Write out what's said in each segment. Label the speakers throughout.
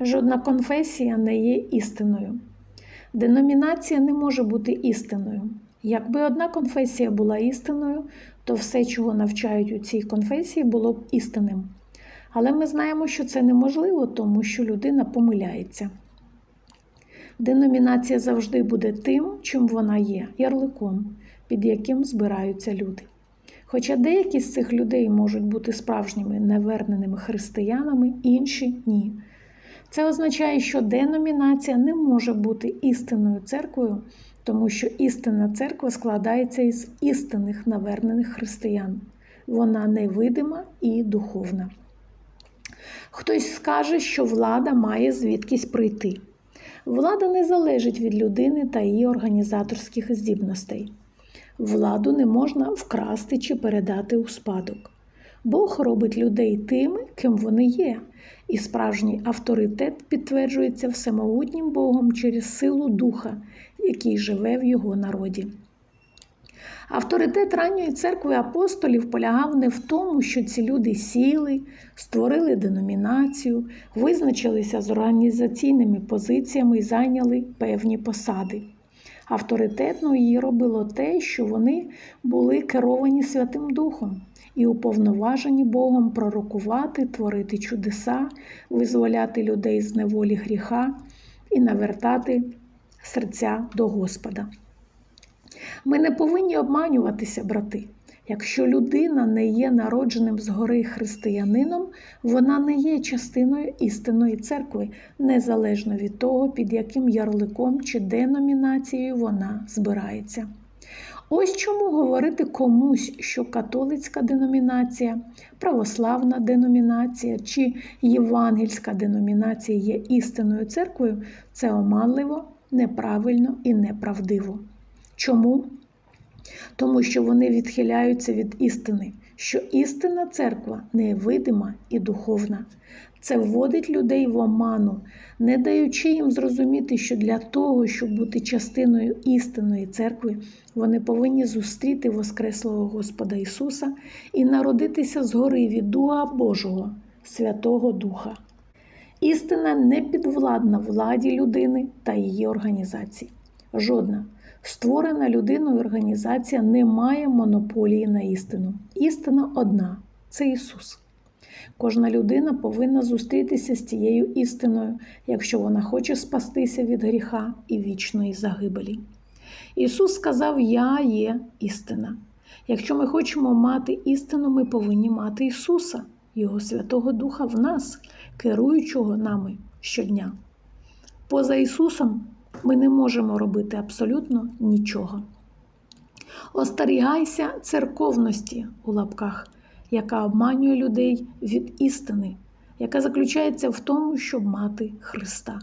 Speaker 1: Жодна конфесія не є істиною. Деномінація не може бути істиною. Якби одна конфесія була істиною, то все, чого навчають у цій конфесії, було б істинним. Але ми знаємо, що це неможливо, тому що людина помиляється. Деномінація завжди буде тим, чим вона є, ярликом, під яким збираються люди. Хоча деякі з цих людей можуть бути справжніми неверненими християнами, інші ні. Це означає, що деномінація не може бути істинною церквою, тому що істинна церква складається із істинних навернених християн. Вона невидима і духовна. Хтось скаже, що влада має звідкись прийти. Влада не залежить від людини та її організаторських здібностей. Владу не можна вкрасти чи передати у спадок. Бог робить людей тими, ким вони є, і справжній авторитет підтверджується всемогутнім Богом через силу Духа, який живе в його народі. Авторитет ранньої церкви апостолів полягав не в тому, що ці люди сіли, створили деномінацію, визначилися з організаційними позиціями і зайняли певні посади. Авторитетно її робило те, що вони були керовані Святим Духом і уповноважені Богом пророкувати, творити чудеса, визволяти людей з неволі гріха і навертати серця до Господа. Ми не повинні обманюватися, брати. Якщо людина не є народженим згори християнином, вона не є частиною істинної церкви, незалежно від того, під яким ярликом чи деномінацією вона збирається. Ось чому говорити комусь, що католицька деномінація, православна деномінація чи євангельська деномінація є істинною церквою, це оманливо, неправильно і неправдиво. Чому? Тому що вони відхиляються від істини, що істинна церква невидима і духовна. Це вводить людей в оману, не даючи їм зрозуміти, що для того, щоб бути частиною істинної церкви, вони повинні зустріти Воскреслого Господа Ісуса і народитися згори від Духа Божого, Святого Духа. Істина не підвладна владі людини та її організації. Жодна створена людиною організація не має монополії на істину. Істина одна це Ісус. Кожна людина повинна зустрітися з тією істиною, якщо вона хоче спастися від гріха і вічної загибелі. Ісус сказав: Я є істина. Якщо ми хочемо мати істину, ми повинні мати Ісуса, Його Святого Духа в нас, керуючого нами щодня. Поза Ісусом ми не можемо робити абсолютно нічого. Остерігайся церковності у лапках, яка обманює людей від істини, яка заключається в тому, щоб мати Христа.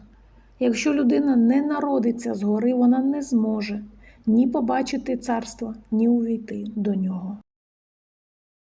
Speaker 1: Якщо людина не народиться згори, вона не зможе ні побачити царство, ні увійти до нього.